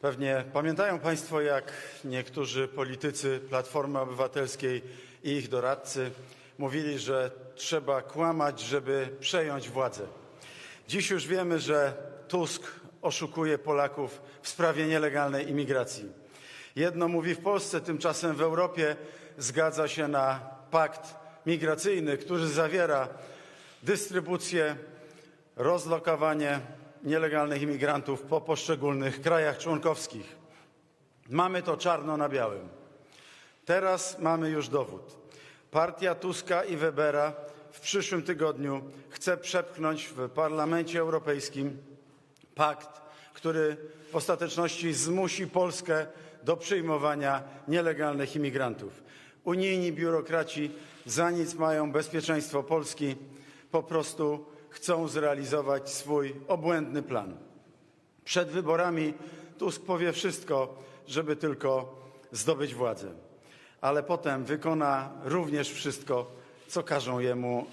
Pewnie pamiętają Państwo, jak niektórzy politycy Platformy Obywatelskiej i ich doradcy mówili, że trzeba kłamać, żeby przejąć władzę. Dziś już wiemy, że Tusk oszukuje Polaków w sprawie nielegalnej imigracji. Jedno mówi w Polsce, tymczasem w Europie zgadza się na pakt migracyjny, który zawiera dystrybucję, rozlokowanie nielegalnych imigrantów po poszczególnych krajach członkowskich. Mamy to czarno na białym. Teraz mamy już dowód. Partia Tuska i Webera w przyszłym tygodniu chce przepchnąć w Parlamencie Europejskim pakt, który w ostateczności zmusi Polskę do przyjmowania nielegalnych imigrantów. Unijni biurokraci za nic mają bezpieczeństwo Polski, po prostu chcą zrealizować swój obłędny plan. Przed wyborami Tusk powie wszystko, żeby tylko zdobyć władzę, ale potem wykona również wszystko, co każą jemu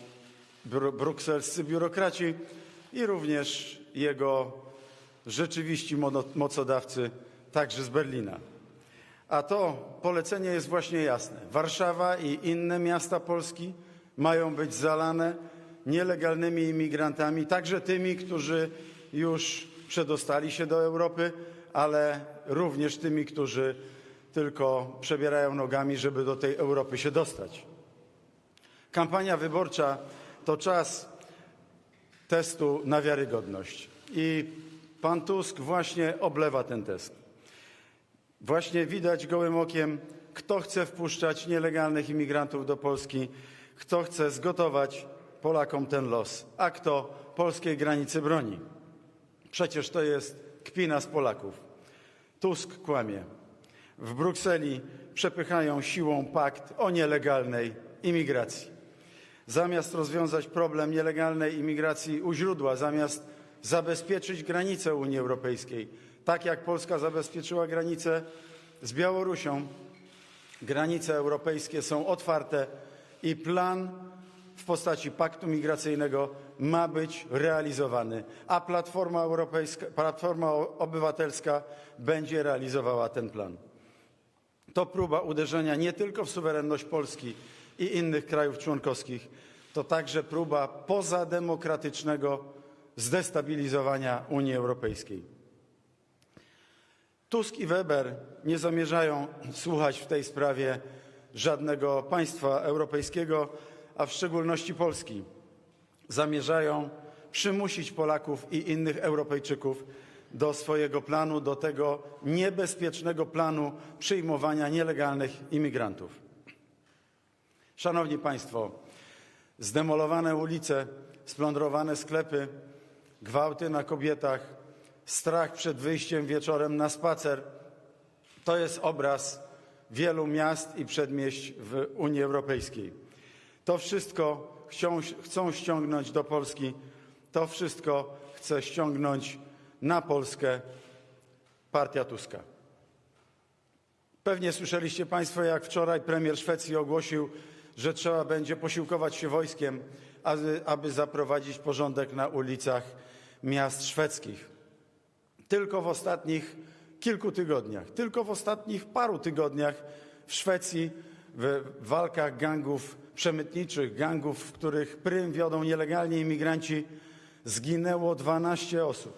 bru- brukselscy biurokraci i również jego rzeczywiści mocodawcy, także z Berlina. A to polecenie jest właśnie jasne. Warszawa i inne miasta Polski mają być zalane nielegalnymi imigrantami, także tymi, którzy już przedostali się do Europy, ale również tymi, którzy tylko przebierają nogami, żeby do tej Europy się dostać. Kampania wyborcza to czas testu na wiarygodność. I pan Tusk właśnie oblewa ten test. Właśnie widać gołym okiem, kto chce wpuszczać nielegalnych imigrantów do Polski, kto chce zgotować Polakom ten los, a kto polskiej granicy broni. Przecież to jest kpina z Polaków. Tusk kłamie. W Brukseli przepychają siłą pakt o nielegalnej imigracji. Zamiast rozwiązać problem nielegalnej imigracji u źródła, zamiast zabezpieczyć granice Unii Europejskiej, tak jak Polska zabezpieczyła granicę z Białorusią, granice europejskie są otwarte i plan w postaci paktu migracyjnego ma być realizowany, a Platforma, Europejska, Platforma Obywatelska będzie realizowała ten plan. To próba uderzenia nie tylko w suwerenność Polski i innych krajów członkowskich, to także próba pozademokratycznego zdestabilizowania Unii Europejskiej. Tusk i Weber nie zamierzają słuchać w tej sprawie żadnego państwa europejskiego, a w szczególności Polski. Zamierzają przymusić Polaków i innych Europejczyków do swojego planu, do tego niebezpiecznego planu przyjmowania nielegalnych imigrantów. Szanowni Państwo, zdemolowane ulice, splądrowane sklepy, gwałty na kobietach, strach przed wyjściem wieczorem na spacer to jest obraz wielu miast i przedmieść w Unii Europejskiej. To wszystko chcą, chcą ściągnąć do Polski, to wszystko chce ściągnąć na Polskę partia Tuska. Pewnie słyszeliście Państwo, jak wczoraj premier Szwecji ogłosił, że trzeba będzie posiłkować się wojskiem, aby, aby zaprowadzić porządek na ulicach miast szwedzkich. Tylko w ostatnich kilku tygodniach, tylko w ostatnich paru tygodniach w Szwecji w walkach gangów przemytniczych, gangów, w których prym wiodą nielegalni imigranci, zginęło 12 osób.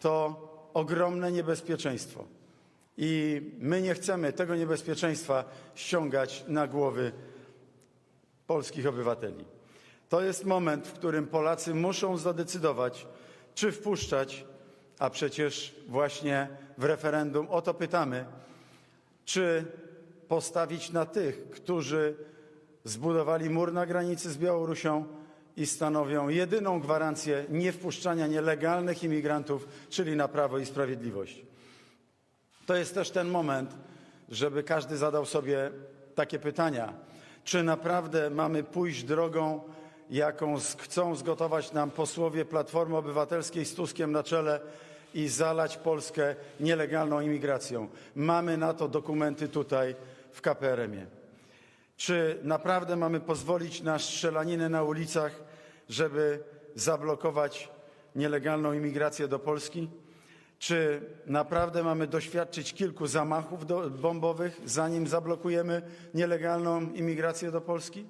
To ogromne niebezpieczeństwo. I my nie chcemy tego niebezpieczeństwa ściągać na głowy polskich obywateli. To jest moment, w którym Polacy muszą zadecydować, czy wpuszczać, a przecież właśnie w referendum o to pytamy, czy postawić na tych, którzy zbudowali mur na granicy z Białorusią i stanowią jedyną gwarancję niewpuszczania nielegalnych imigrantów, czyli na Prawo i Sprawiedliwość. To jest też ten moment, żeby każdy zadał sobie takie pytania: czy naprawdę mamy pójść drogą, jaką chcą zgotować nam posłowie Platformy Obywatelskiej z Tuskiem na czele i zalać Polskę nielegalną imigracją? Mamy na to dokumenty tutaj w KPRM-ie. Czy naprawdę mamy pozwolić na strzelaninę na ulicach, żeby zablokować nielegalną imigrację do Polski? Czy naprawdę mamy doświadczyć kilku zamachów do, bombowych, zanim zablokujemy nielegalną imigrację do Polski?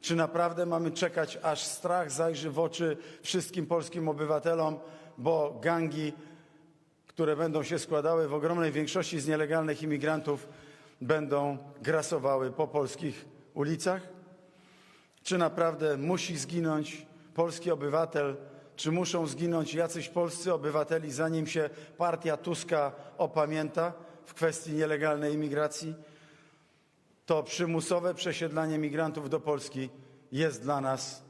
Czy naprawdę mamy czekać, aż strach zajrzy w oczy wszystkim polskim obywatelom, bo gangi, które będą się składały w ogromnej większości z nielegalnych imigrantów, będą grasowały po polskich ulicach? Czy naprawdę musi zginąć polski obywatel, czy muszą zginąć jacyś polscy obywateli, zanim się partia Tuska opamięta w kwestii nielegalnej imigracji? To przymusowe przesiedlanie migrantów do Polski jest dla nas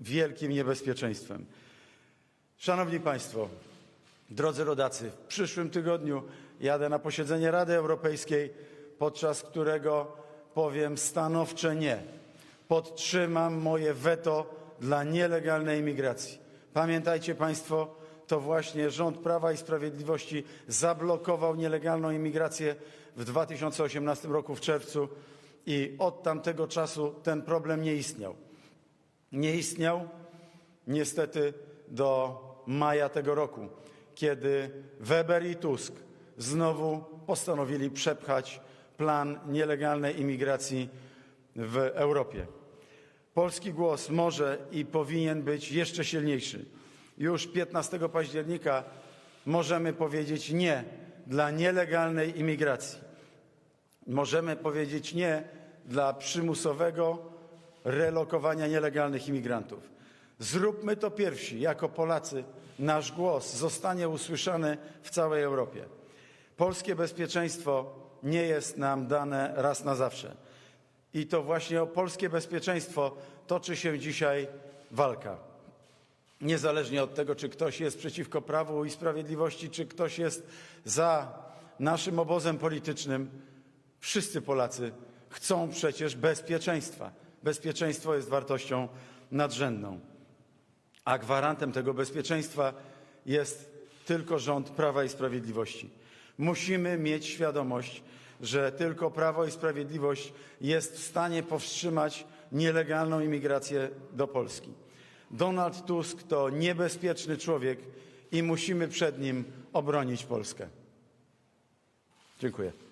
wielkim niebezpieczeństwem. Szanowni Państwo, drodzy rodacy, w przyszłym tygodniu jadę na posiedzenie Rady Europejskiej, podczas którego powiem stanowcze nie. Podtrzymam moje weto dla nielegalnej imigracji. Pamiętajcie Państwo, to właśnie rząd Prawa i Sprawiedliwości zablokował nielegalną imigrację w 2018 roku w czerwcu i od tamtego czasu ten problem nie istniał. Nie istniał niestety do maja tego roku, kiedy Weber i Tusk znowu postanowili przepchać plan nielegalnej imigracji w Europie. Polski głos może i powinien być jeszcze silniejszy. Już 15 października możemy powiedzieć nie dla nielegalnej imigracji. Możemy powiedzieć nie dla przymusowego relokowania nielegalnych imigrantów. Zróbmy to pierwsi, jako Polacy. Nasz głos zostanie usłyszany w całej Europie. Polskie bezpieczeństwo nie jest nam dane raz na zawsze. I to właśnie o polskie bezpieczeństwo toczy się dzisiaj walka. Niezależnie od tego, czy ktoś jest przeciwko prawu i sprawiedliwości, czy ktoś jest za naszym obozem politycznym, wszyscy Polacy chcą przecież bezpieczeństwa. Bezpieczeństwo jest wartością nadrzędną. A gwarantem tego bezpieczeństwa jest tylko rząd Prawa i Sprawiedliwości. Musimy mieć świadomość, że tylko Prawo i Sprawiedliwość jest w stanie powstrzymać nielegalną imigrację do Polski. Donald Tusk to niebezpieczny człowiek i musimy przed nim obronić Polskę. Dziękuję.